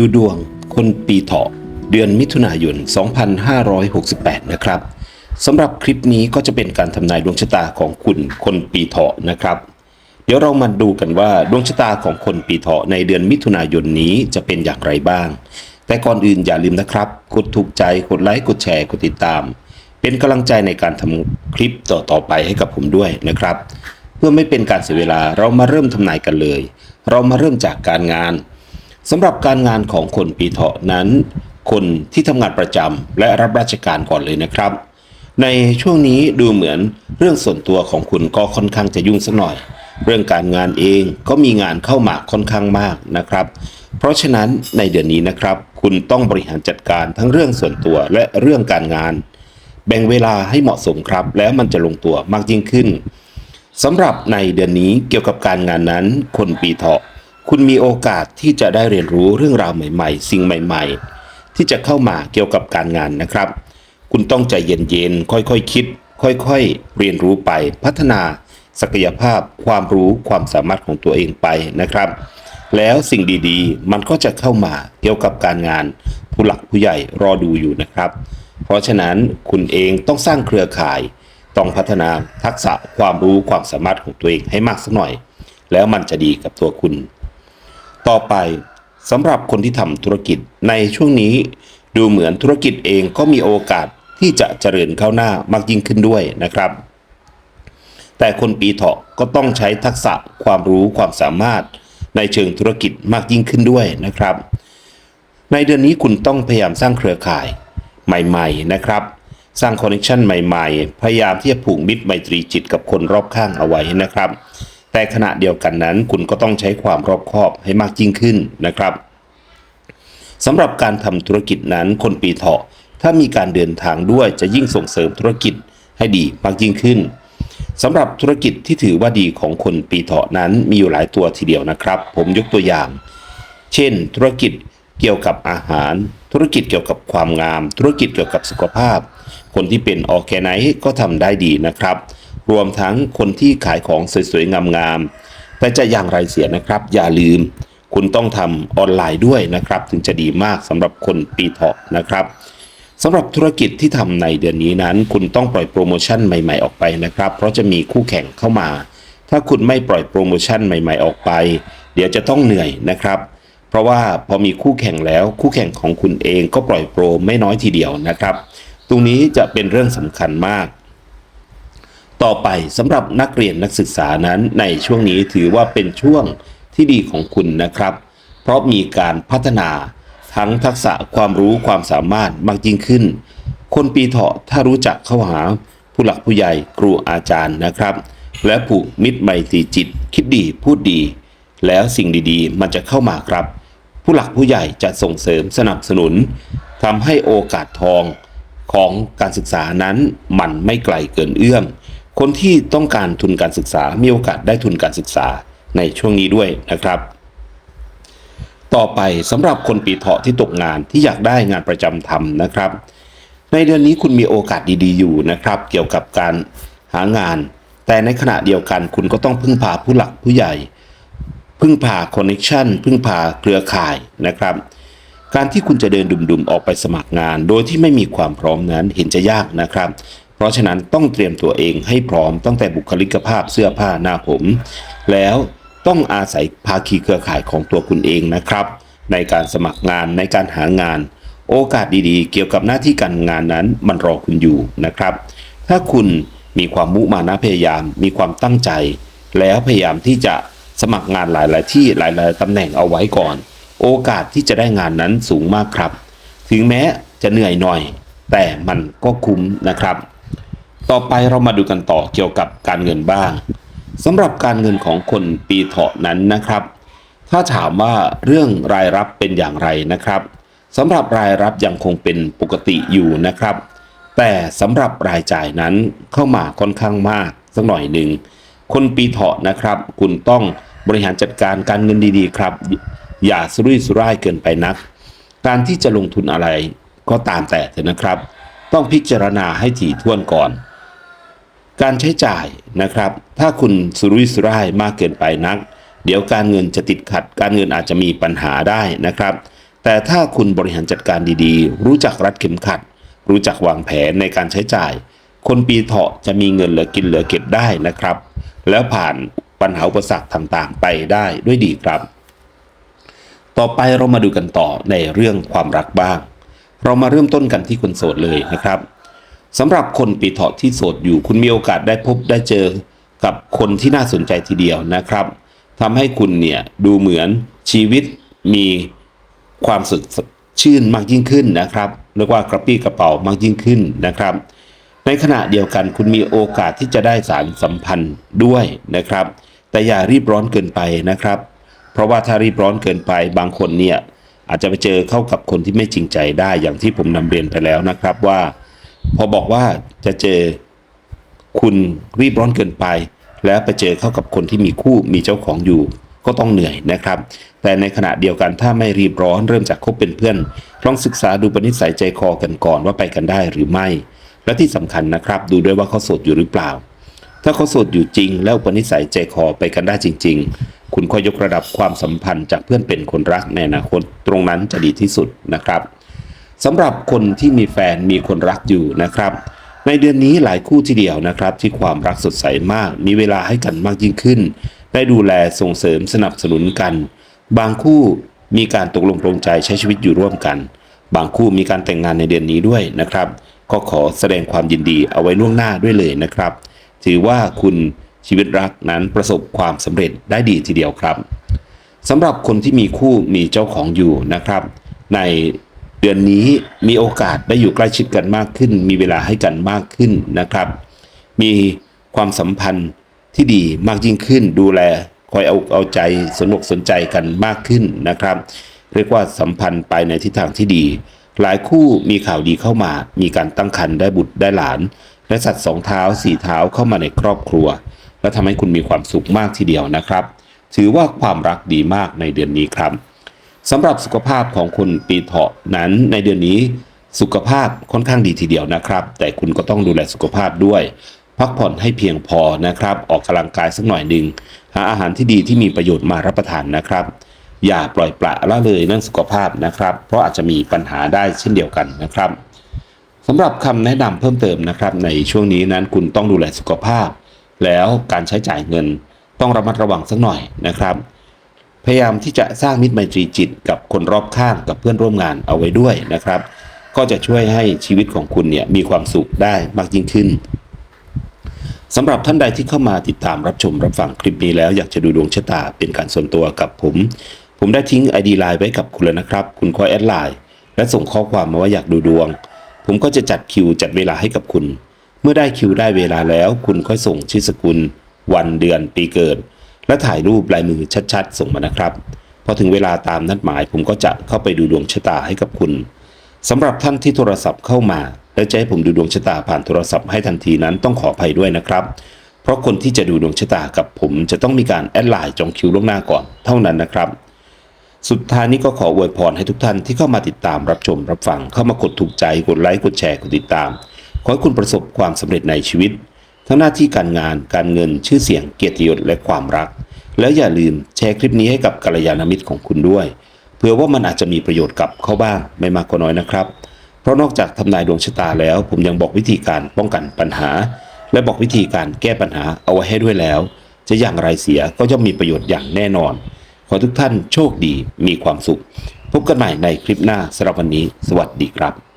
ดูดวงคนปีเถาะเดือนมิถุนายน 2568 นะครับสำหรับคลิปนี้ก็จะเป็นการทำนายดวงชะตาของคุณคนปีเถาะนะครับ เดี๋ยวเรามาดูกันว่าดวงชะตาของคนปีเถาะในเดือนมิถุนายนนี้จะเป็นอย่างไรบ้าง แต่ก่อนอื่นอย่าลืมนะครับ กดถูกใจกดไลค์กดแชร์กดติดตาม เป็นกำลังใจในการทำคลิปต่อๆไปให้กับผมด้วยนะครับ เพื่อไม่เป็นการเสียเวลาเรามาเริ่มทำนายกันเลย เรามาเริ่มจากการงาน สำหรับการงานของคนปีเถาะนั้น คนที่ทำงานประจำและรับราชการก่อนเลยนะครับ ในช่วงนี้ดูเหมือนเรื่องส่วนตัวของคุณก็ค่อนข้างจะยุ่งสักหน่อย เรื่องการงานเองก็มีงานเข้ามาค่อนข้างมากนะครับ เพราะฉะนั้นในเดือนนี้นะครับ คุณต้องบริหารจัดการทั้งเรื่องส่วนตัวและเรื่องการงาน แบ่งเวลาให้เหมาะสมครับ แล้วมันจะลงตัวมากยิ่งขึ้นสำหรับในเดือนนี้เกี่ยวกับการงานนั้น คนปีเถาะ คุณมีโอกาสที่จะได้เรียนรู้เรื่องราวใหม่ ๆ สิ่งใหม่ ๆ ที่จะเข้ามาเกี่ยวกับการงานนะครับ คุณต้องใจเย็นๆ ค่อยๆคคิด ค่อยๆ เรียนรู้ไป พัฒนาศักยภาพ ความรู้ความสามารถของตัวเองไปนะครับ แล้วสิ่งดีๆ มันก็จะเข้ามาเกี่ยวกับการงาน ผู้หลักผู้ใหญ่รอดูอยู่นะครับ เพราะฉะนั้นคุณเองต้องสร้างเครือข่าย ต้องพัฒนาทักษะความรู้ความสามารถของตัวเองให้มากสักหน่อย แล้วมันจะดีกับตัวคุณ ต่อไปสำหรับคนที่ทำธุรกิจในช่วงนี้ ดูเหมือนธุรกิจเองก็มีโอกาสที่จะเจริญก้าหน้ามากยิ่งขึ้นด้วยนะครับ แต่คนปีเถาะก็ต้องใช้ทักษะความรู้ความสามารถในเชิงธุรกิจมากยิ่งขึ้นด้วยนะครับ ในเดือนนี้คุณต้องพยายามสร้างเครือข่ายใหม่ๆนะครับ สร้างคอนเนคชันใหม่ ๆ พยายามที่จะผูกมิตรไมตรีจิตกับคนรอบข้างเอาไว้นะครับ แต่ขณะเดียวกันนั้น คุณก็ต้องใช้ความรอบคอบให้มากยิ่งขึ้นนะครับสำหรับการทำธุรกิจนั้นคนปีเถาะ ถ้ามีการเดินทางด้วยจะยิ่งส่งเสริมธุรกิจให้ดีมากยิ่งขึ้นสำหรับธุรกิจที่ถือว่าดีของคนปีเถาะนั้นมีอยู่หลายตัวทีเดียวนะครับ ผมยกตัวอย่าง เช่น ธุรกิจเกี่ยวกับอาหาร ธุรกิจเกี่ยวกับความงาม ธุรกิจเกี่ยวกับสุขภาพ คนที่เป็นออแกไนซ์ก็ทำได้ดีนะครับ รวมทั้งคนที่ขายของสวยๆ งามๆ แต่จะอย่างไรเสียนะครับ อย่าลืม คุณต้องทำออนไลน์ด้วยนะครับ ถึงจะดีมากสำหรับคนปีเถาะนะครับสำหรับธุรกิจที่ทำในเดือนนี้นั้น คุณต้องปล่อยโปรโมชั่นใหม่ ๆออกไปนะครับ เพราะจะมีคู่แข่งเข้ามา ถ้าคุณไม่ปล่อยโปรโมชั่นใหม่ ๆออกไป เดี๋ยวจะต้องเหนื่อยนะครับ เพราะว่าพอมีคู่แข่งแล้วคู่แข่งของคุณเองก็ปล่อยโปรไม่น้อยทีเดียวนะครับ ตรงนี้จะเป็นเรื่องสำคัญมาก ต่อไปสำหรับนักเรียนนักศึกษานั้นในช่วงนี้ถือว่าเป็นช่วงที่ดีของคุณนะครับ เพราะมีการพัฒนาทั้งทักษะความรู้ความสามารถมากยิ่งขึ้น คนปีเถาะถ้ารู้จักเข้าหาผู้หลักผู้ใหญ่ครูอาจารย์นะครับ และผูกมิตรไมตรีจิต คิดดีพูดดี แล้วสิ่งดีๆ มันจะเข้ามาครับ ผู้หลักผู้ใหญ่จะส่งเสริมสนับสนุนทำให้โอกาสทองของการศึกษานั้นมันไม่ไกลเกินเอื้อม คนที่ต้องการทุนการศึกษา มีโอกาสได้ทุนการศึกษาในช่วงนี้ด้วยนะครับ ต่อไปสำหรับคนปีเถาะที่ตกงานที่อยากได้งานประจำทำนะครับ ในเดือนนี้คุณมีโอกาสดีๆอยู่นะครับ เกี่ยวกับการหางาน แต่ในขณะเดียวกันคุณก็ต้องพึ่งพาผู้หลักผู้ใหญ่ พึ่งพาคอนเนคชันพึ่งพาเครือข่ายนะครับการที่คุณจะเดินดุมๆออกไปสมัครงาน โดยที่ไม่มีความพร้อมนั้นเห็นจะยากนะครับ เพราะฉะนั้นต้องเตรียมตัวเองให้พร้อมตั้งแต่บุคลิกภาพเสื้อผ้าหน้าผม แล้วต้องอาศัยภาคีเครือข่ายของตัวคุณเองนะครับ ในการสมัครงานในการหางาน โอกาสดีๆ เกี่ยวกับหน้าที่การงานนั้นมันรอคุณอยู่นะครับ ถ้าคุณมีความมุมานะพยายาม มีความตั้งใจ แล้วพยายามที่จะสมัครงานหลาย ๆ ที่หลาย ๆตำแหน่งเอาไว้ก่อน โอกาสที่จะได้งานนั้นสูงมากครับ ถึงแม้จะเหนื่อยหน่อย แต่มันก็คุ้มนะครับ ต่อไปเรามาดูกันต่อเกี่ยวกับการเงินบ้างสำหรับการเงินของคนปีเถาะนั้นนะครับ ถ้าถามว่าเรื่องรายรับเป็นอย่างไรนะครับสำหรับรายรับยังคงเป็นปกติอยู่นะครับ แต่สำหรับรายจ่ายนั้นเข้ามาค่อนข้างมากสักหน่อยหนึ่งคนปีเถาะนะครับ คุณต้องบริหารจัดการการเงินดีๆ ครับ อย่าสุรุ่ยสุร่ายเกินไปนัก การที่จะลงทุนอะไรก็ตามแต่เถอะนะครับ ต้องพิจารณาให้ถี่ถ้วนก่อน การใช้จ่ายนะครับ ถ้าคุณสุรุ่ยสุร่ายมากเกินไปนัก เดี๋ยวการเงินจะติดขัด การเงินอาจจะมีปัญหาได้นะครับ แต่ถ้าคุณบริหารจัดการดีๆ รู้จักรัดเข็มขัด รู้จักวางแผนในการใช้จ่าย คนปีเถาะจะมีเงินเหลือกินเหลือเก็บได้นะครับ แล้วผ่านปัญหาอุปสรรคต่างๆ ไปได้ด้วยดีครับ ต่อไปเรามาดูกันต่อในเรื่องความรักบ้าง เรามาเริ่มต้นกันที่คนโสดเลยนะครับ สำหรับคนปีเถาะที่โสดอยู่ คุณมีโอกาสได้พบได้เจอกับคนที่น่าสนใจทีเดียวนะครับทำให้คุณเนี่ยดูเหมือนชีวิตมีความสดชื่นมากยิ่งขึ้นนะครับเรียกว่ากระปี้กระเป๋ามากยิ่งขึ้นนะครับ ในขณะเดียวกันคุณมีโอกาสที่จะได้สารสัมพันธ์ด้วยนะครับ แต่อย่ารีบร้อนเกินไปนะครับ เพราะว่าถ้ารีบร้อนเกินไปบางคนเนี่ยอาจจะไปเจอเข้ากับคนที่ไม่จริงใจได้อย่างที่ผมนำเรียนไปแล้วนะครับว่า พอบอกว่าจะเจอคุณรีบร้อนเกินไป แล้วไปเจอเข้ากับคนที่มีคู่มีเจ้าของอยู่ ก็ต้องเหนื่อยนะครับ แต่ในขณะเดียวกันถ้าไม่รีบร้อนเริ่มจากคบเป็นเพื่อนลองศึกษาดูปณิสัยใจคอกันก่อนว่าไปกันได้หรือไม่ และที่สำคัญนะครับ ดูด้วยว่าเขาโสดอยู่หรือเปล่า ถ้าเขาโสดอยู่จริง แล้วปนิสัยใจคอไปกันได้จริง ๆ คุณค่อยยกระดับความสัมพันธ์จากเพื่อนเป็นคนรักในอนาคตตรงนั้นจะดีที่สุดนะครับ สำหรับคนที่มีแฟนมีคนรักอยู่นะครับ ในเดือนนี้หลายคู่ทีเดียวนะครับ ที่ความรักสดใสมาก มีเวลาให้กันมากยิ่งขึ้น ได้ดูแลส่งเสริมสนับสนุนกัน บางคู่มีการตกลงปรงใจใช้ชีวิตอยู่ร่วมกัน บางคู่มีการแต่งงานในเดือนนี้ด้วยนะครับ ก็ขอแสดงความยินดีเอาไว้ล่วงหน้าด้วยเลยนะครับ ถือว่าคุณชีวิตรักนั้นประสบความสำเร็จได้ดีทีเดียวครับสำหรับคนที่มีคู่มีเจ้าของอยู่นะครับ ใน เดือนนี้มีโอกาสได้อยู่ใกล้ชิดกันมากขึ้น มีเวลาให้กันมากขึ้นนะครับ มีความสัมพันธ์ที่ดีมากยิ่งขึ้น ดูแลคอยเอาเอาใจสนุกสนใจกันมากขึ้นนะครับ เรียกว่าสัมพันธ์ไปในทิศทางที่ดี หลายคู่มีข่าวดีเข้ามา มีการตั้งครรภ์ได้บุตรได้หลาน และสัตว์สองเท้าสี่เท้าเข้ามาในครอบครัว และทำให้คุณมีความสุขมากทีเดียวนะครับ ถือว่าความรักดีมากในเดือนนี้ครับ สำหรับสุขภาพของคุณปีเถาะนั้นในเดือนนี้สุขภาพค่อนข้างดีทีเดียวนะครับ แต่คุณก็ต้องดูแลสุขภาพด้วย พักผ่อนให้เพียงพอนะครับ ออกกำลังกายสักหน่อยหนึ่งหาอาหารที่ดีที่มีประโยชน์มารับประทานนะครับ อย่าปล่อยปละละเลยเรื่องสุขภาพนะครับ เพราะอาจจะมีปัญหาได้เช่นเดียวกันนะครับสำหรับคำแนะนำเพิ่มเติมนะครับ ในช่วงนี้นั้นคุณต้องดูแลสุขภาพ แล้วการใช้จ่ายเงินต้องระมัดระวังสักหน่อยนะครับ พยายามที่จะสร้างมิตรไมตรีจิตกับคนรอบข้างกับเพื่อนร่วมงานเอาไว้ด้วยนะครับ ก็จะช่วยให้ชีวิตของคุณเนี่ยมีความสุขได้มากยิ่งขึ้นสำหรับท่านใดที่เข้ามาติดตามรับชมรับฟังคลิปนี้แล้วอยากจะดูดวงชะตาเป็นการส่วนตัวกับผม ผมได้ทิ้ง ID ไลน์ไว้กับคุณแล้วนะครับ คุณคอยแอดไลน์และส่งข้อความมาว่าอยากดูดวง ผมก็จะจัดคิวจัดเวลาให้กับคุณ เมื่อได้คิวได้เวลาแล้ว คุณค่อยส่งชื่อสกุล วันเดือนปีเกิด และถ่ายรูปลายมือชัดๆ ส่งมานะครับพอถึงเวลาตามนัดหมายผมก็จะเข้าไปดูดวงชะตาให้กับคุณสำหรับท่านที่โทรศัพท์เข้ามา แล้วจะให้ผมดูดวงชะตาผ่านโทรศัพท์ให้ทันทีนั้นต้องขออภัยด้วยนะครับ เพราะคนที่จะดูดวงชะตากับผมจะต้องมีการแอดไลน์จองคิวล่วงหน้าก่อนเท่านั้นนะครับ สุดท้ายนี้ก็ขออวยพรให้ทุกท่านที่เข้ามาติดตามรับชมรับฟังเข้ามากดถูกใจกดไลค์กดแชร์กดติดตาม ขอให้คุณประสบความสำเร็จในชีวิต ทั้งหน้าที่การงาน การเงิน ชื่อเสียง เกียรติยศ และความรัก แล้วอย่าลืมแชร์คลิปนี้ให้กับกัลยาณมิตรของคุณด้วย เพื่อว่ามันอาจจะมีประโยชน์กับเขาบ้างไม่มากก็น้อยนะครับ เพราะนอกจากทำนายดวงชะตาแล้ว ผมยังบอกวิธีการป้องกันปัญหา และบอกวิธีการแก้ปัญหาเอาไว้ให้ด้วยแล้ว จะอย่างไรเสียก็ย่อมมีประโยชน์อย่างแน่นอน ขอทุกท่านโชคดีมีความสุข พบกันใหม่ในคลิปหน้าสำหรับวันนี้ สวัสดีครับ